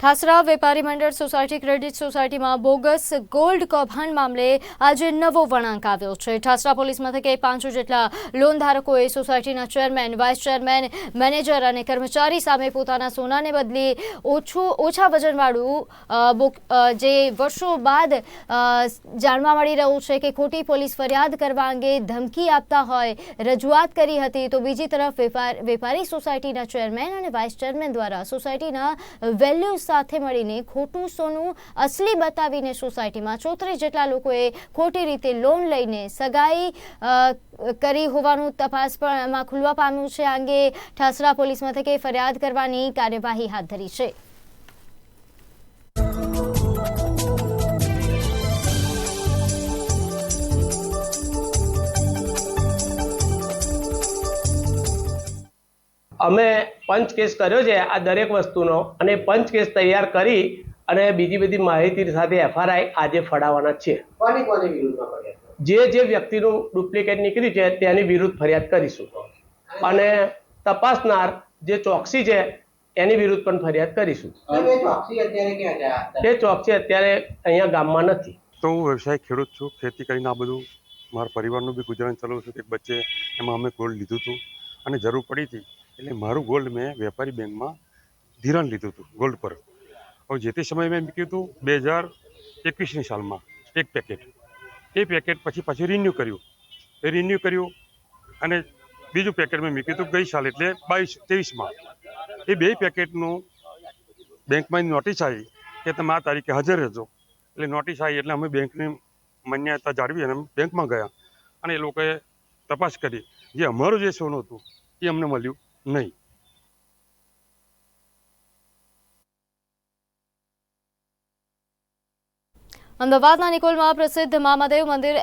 ઠાસરા વેપારી મંડળ society, credit સોસાયટીમાં બોગસ ગોલ્ડ કૌભાંડ મામલે આજે નવો વળાંક આવ્યો છે. ઠાસરા પોલીસ મથકે પાંચસો જેટલા લોન ધારકોએ સોસાયટીના ચેરમેન, વાઇસ ચેરમેન, મેનેજર અને કર્મચારી સામે પોતાના સોનાને બદલે ઓછું, ઓછા વજનવાળું જે વર્ષો બાદ જાણવા મળી રહ્યું છે કે ખોટી પોલીસ ફરિયાદ કરવા અંગે ધમકી આપતા હોય, રજૂઆત કરી હતી, તો બીજી તરફ વેપાર, વેપારી સોસાયટીના ચેરમેન અને વાઇસ ચેરમેન દ્વારા સોસાયટીના વેલ્યુ સાથે મળીને ખોટું સોનું અસલી બતાવીને સોસાયટીમાં ચોત્રીસ જેટલા લોકોએ ખોટી રીતે લોન લઈને સગાઈ કરી હોવાનું તપાસ પણ એમાં ખુલવા પામ્યું છે. આ અંગે ઠાસરા પોલીસ મથકે ફરિયાદ કરવાની કાર્યવાહી હાથ ધરી છે. અમે પંચ કેસ કર્યો છે આ દરેક વસ્તુનો અને પંચ કેસ તૈયાર કરી અને બીજી બધી માહિતી સાથે એફઆરઆઈ આજે ફડાવવાના છે. કોની કોની વિરુદ્ધમાં ફરિયાદ જે જે વ્યક્તિનું ડુપ્લિકેટ નીકળ્યું છે તેની વિરુદ્ધ ફરિયાદ કરીશું. અને તપાસનાર જે ચોકસી છે એની વિરુદ્ધ પણ ફરિયાદ કરીશું. એ ચોકસી અત્યારે ક્યાં છે? આ? તે ચોકસી અત્યારે અહીંયા ગામમાં નથી. તો હું વ્યવસાય ખેડૂત છું. ખેતી કરીને આ બધું મારા પરિવારનું બી ગુજરાન ચલાવું છું. એક બચ્ચે એમાં અમે ગોલ્ડ લીધું હતું. અને જરૂર પડી હતી. એટલે મારું ગોલ્ડ મેં વેપારી બેંકમાં ધિરાણ લીધું હતું ગોલ્ડ પર. હવે જે તે સમયે મેં મૂક્યું હતું, બે હજાર એકવીસની સાલમાં, એક પેકેટ એ પેકેટ પછી પાછું રિન્યૂ કર્યું. એ રિન્યૂ કર્યું અને બીજું પેકેટ મેં મૂક્યું હતું ગઈ સાલ એટલે બાવીસ, ત્રેવીસમાં. એ બે પેકેટનું બેંકમાં નોટિસ આવી કે તમે આ તારીખે હાજર રહેજો. એટલે નોટિસ આવી એટલે અમે બેંકની માન્યતા જાળવી અને અમે બેંકમાં ગયા અને એ લોકોએ તપાસ કરી. જે અમારું જે સોનું હતું, એ અમને મળ્યું. નહીં. અમદાવાદના નિકોલમાં પ્રસિદ્ધ મહાદેવ મંદિર